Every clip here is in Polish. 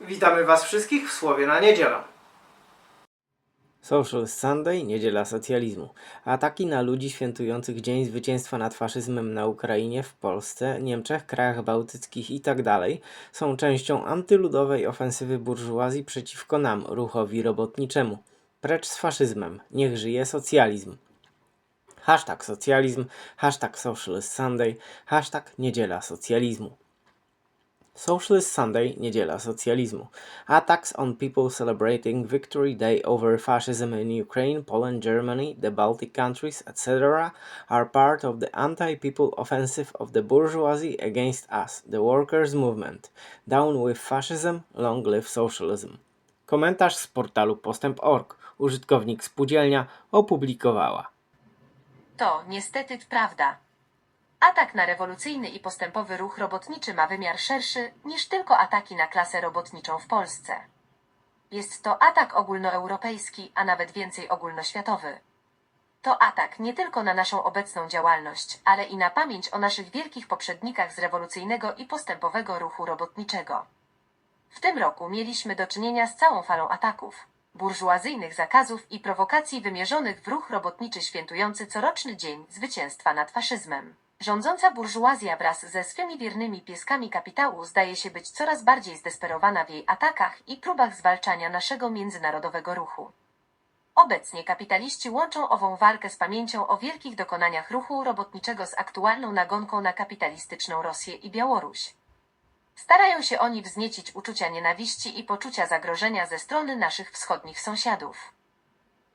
Witamy Was wszystkich w Słowie na Niedzielę. Socialist Sunday, niedziela socjalizmu. Ataki na ludzi świętujących Dzień Zwycięstwa nad faszyzmem na Ukrainie, w Polsce, Niemczech, krajach bałtyckich itd. są częścią antyludowej ofensywy burżuazji przeciwko nam, ruchowi robotniczemu. Precz z faszyzmem, niech żyje socjalizm. Hashtag socjalizm, hashtag Socialist Sunday, hashtag niedziela socjalizmu. Socialist Sunday, niedziela socjalizmu. Attacks on people celebrating Victory Day over fascism in Ukraine, Poland, Germany, the Baltic countries, etc. are part of the anti-people offensive of the bourgeoisie against us, the workers' movement. Down with fascism, long live socialism. Komentarz z portalu postęp.org. Użytkownik spółdzielnia opublikowała. To niestety prawda. Atak na rewolucyjny i postępowy ruch robotniczy ma wymiar szerszy niż tylko ataki na klasę robotniczą w Polsce. Jest to atak ogólnoeuropejski, a nawet więcej ogólnoświatowy. To atak nie tylko na naszą obecną działalność, ale i na pamięć o naszych wielkich poprzednikach z rewolucyjnego i postępowego ruchu robotniczego. W tym roku mieliśmy do czynienia z całą falą ataków, burżuazyjnych zakazów i prowokacji wymierzonych w ruch robotniczy świętujący coroczny dzień zwycięstwa nad faszyzmem. Rządząca burżuazja wraz ze swymi wiernymi pieskami kapitału zdaje się być coraz bardziej zdesperowana w jej atakach i próbach zwalczania naszego międzynarodowego ruchu. Obecnie kapitaliści łączą ową walkę z pamięcią o wielkich dokonaniach ruchu robotniczego z aktualną nagonką na kapitalistyczną Rosję i Białoruś. Starają się oni wzniecić uczucia nienawiści i poczucia zagrożenia ze strony naszych wschodnich sąsiadów.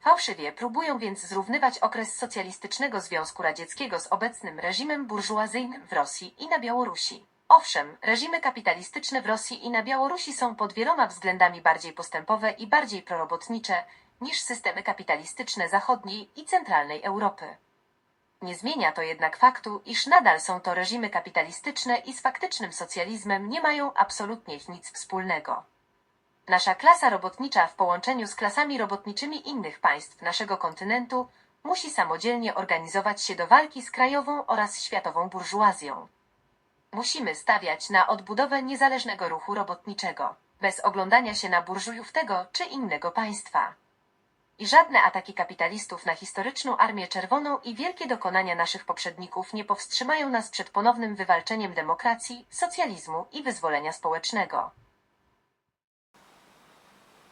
Fałszywie próbują więc zrównywać okres socjalistycznego Związku Radzieckiego z obecnym reżimem burżuazyjnym w Rosji i na Białorusi. Owszem, reżimy kapitalistyczne w Rosji i na Białorusi są pod wieloma względami bardziej postępowe i bardziej prorobotnicze niż systemy kapitalistyczne zachodniej i centralnej Europy. Nie zmienia to jednak faktu, iż nadal są to reżimy kapitalistyczne i z faktycznym socjalizmem nie mają absolutnie nic wspólnego. Nasza klasa robotnicza w połączeniu z klasami robotniczymi innych państw naszego kontynentu musi samodzielnie organizować się do walki z krajową oraz światową burżuazją. Musimy stawiać na odbudowę niezależnego ruchu robotniczego, bez oglądania się na burżujów tego czy innego państwa. I żadne ataki kapitalistów na historyczną Armię Czerwoną i wielkie dokonania naszych poprzedników nie powstrzymają nas przed ponownym wywalczeniem demokracji, socjalizmu i wyzwolenia społecznego.